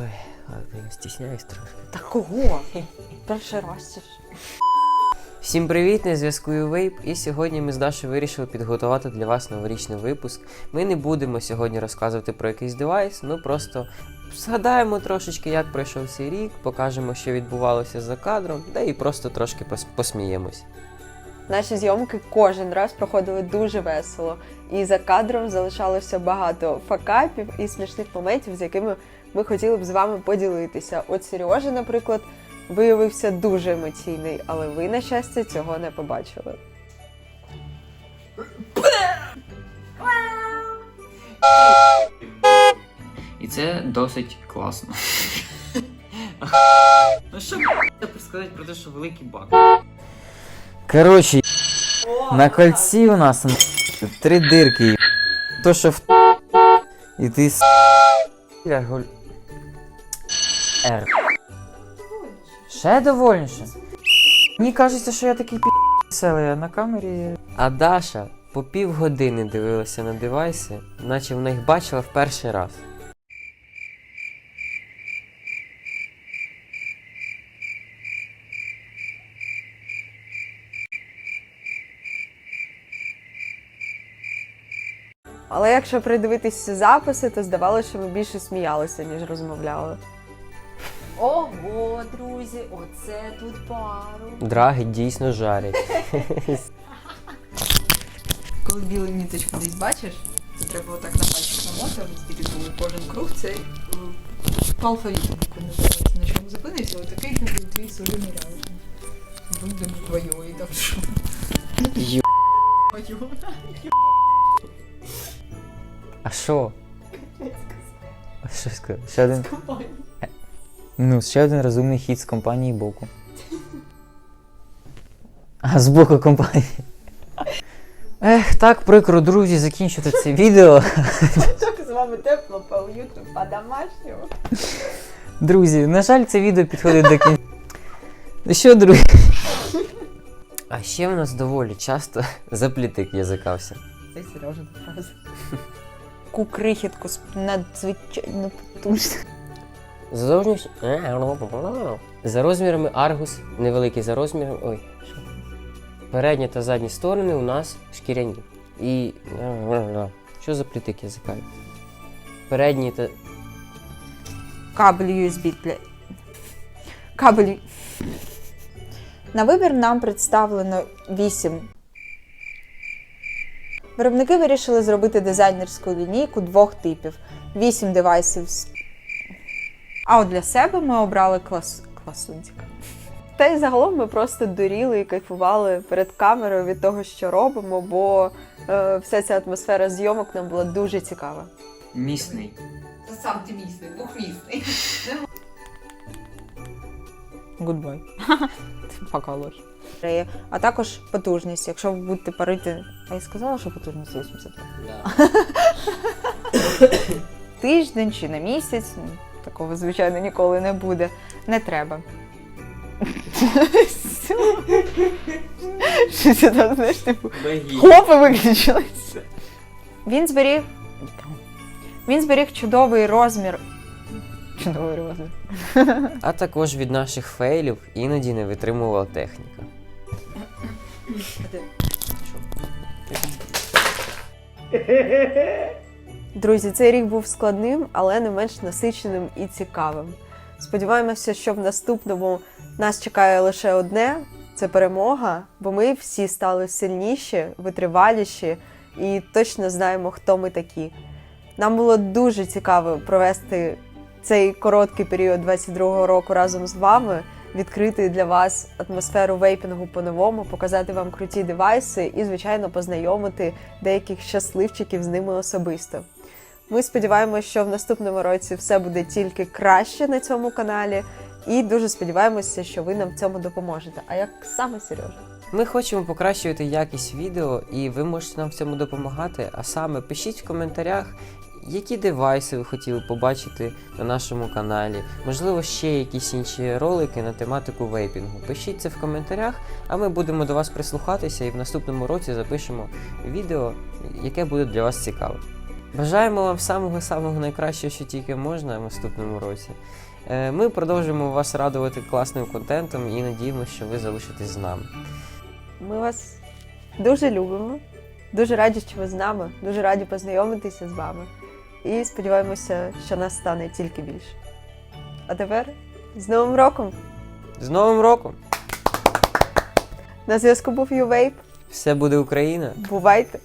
Ой, ладно, я стісняюсь трошки. Та кого? Перший раз це ж. Всім привіт, на зв'язку Вейп, і сьогодні ми з Дашою вирішили підготувати для вас новорічний випуск. Ми не будемо сьогодні розказувати про якийсь девайс, ну просто згадаємо трошечки, як пройшов цей рік, покажемо, що відбувалося за кадром, да і просто трошки посміємось. Наші зйомки кожен раз проходили дуже весело, і за кадром залишалося багато факапів і смішних моментів, з якими ми хотіли б з вами поділитися. От Сережа, наприклад, виявився дуже емоційний, але ви, на щастя, цього не побачили. І це досить класно. Ну що сказати про те, що великий баг. Короче, на кольці у нас три дирки. То, що в і ти с... Р. Ще довольніше. Мені кажеться, що я такий пі***селий, а на камері. А Даша по півгодини дивилася на девайси, наче вона їх бачила в перший раз. Але якщо придивитися записи, то здавалося, що ми більше сміялися, ніж розмовляли. Ого, друзі, оце тут пару. Драги дійсно жарять. Коли білу ніточку десь бачиш, то треба отак на пальчик намотувати, тільки коли кожен круг це по алфавіту називається. На чому зупинився, отакий тобі твій солюний ряжень. Будемо твоєї там що. Ю- Твою. А що? А що сказав? Ще один. Ну, ще один розумний хід з компанії боку. А з боку компанії. Ех, так прикро, друзі, закінчити це відео. Так з вами тепло, по уюту, по-домашньому. Друзі, на жаль, це відео підходить до кінця. Ну що, друзі? А ще в нас доволі часто заплітик язикався. Це Сережа фраза. Ку крихітку надзвичайно потужно. За зовнішні... За розмірами аргус, невеликий за розміром. Ой, що? Передні та задні сторони у нас шкіряні. І. Що за плітик язикають? Передні та. Кабель USB для. Кабель. На вибір нам представлено 8. Виробники вирішили зробити дизайнерську лінійку двох типів: 8 девайсів. з- А от для себе ми обрали клас... класунчик. Та й загалом ми просто дуріли і кайфували перед камерою від того, що робимо, бо е, вся ця атмосфера зйомок нам була дуже цікава. Місний. Та сам ти місний, двохмісний. Гудбай. Пока ложь. А також потужність. Якщо ви будете парити. А я сказала, що потужність 80. Тиждень чи на місяць. ну, Такого, звичайно, ніколи не буде. Не треба. Щось я там, знаєш, типу, хлопи виключилися. Він зберіг. Він зберіг чудовий розмір. Чудовий розмір. А також від наших фейлів іноді не витримувала техніка. Друзі, цей рік був складним, але не менш насиченим і цікавим. Сподіваємося, що в наступному нас чекає лише одне це перемога, бо ми всі стали сильніші, витриваліші і точно знаємо, хто ми такі. Нам було дуже цікаво провести цей короткий період 22-го року разом з вами, відкрити для вас атмосферу вейпінгу по-новому, показати вам круті девайси і, звичайно, познайомити деяких щасливчиків з ними особисто. Ми сподіваємося, що в наступному році все буде тільки краще на цьому каналі, і дуже сподіваємося, що ви нам в цьому допоможете. А як саме Сережа? Ми хочемо покращувати якість відео, і ви можете нам в цьому допомагати. А саме пишіть в коментарях, які девайси ви хотіли побачити на нашому каналі. Можливо, ще якісь інші ролики на тематику вейпінгу. Пишіть це в коментарях, а ми будемо до вас прислухатися і в наступному році запишемо відео, яке буде для вас цікаве. Бажаємо вам самого-самого найкращого, що тільки можна в наступному році. Е, Ми продовжуємо вас радувати класним контентом і надіємося, що ви залишитесь з нами. Ми вас дуже любимо, дуже раді, що ви з нами, дуже раді познайомитися з вами. І сподіваємося, що нас стане тільки більше. А тепер з Новим роком! З Новим роком! На зв'язку був Ювейп. Все буде Україна! Бувайте!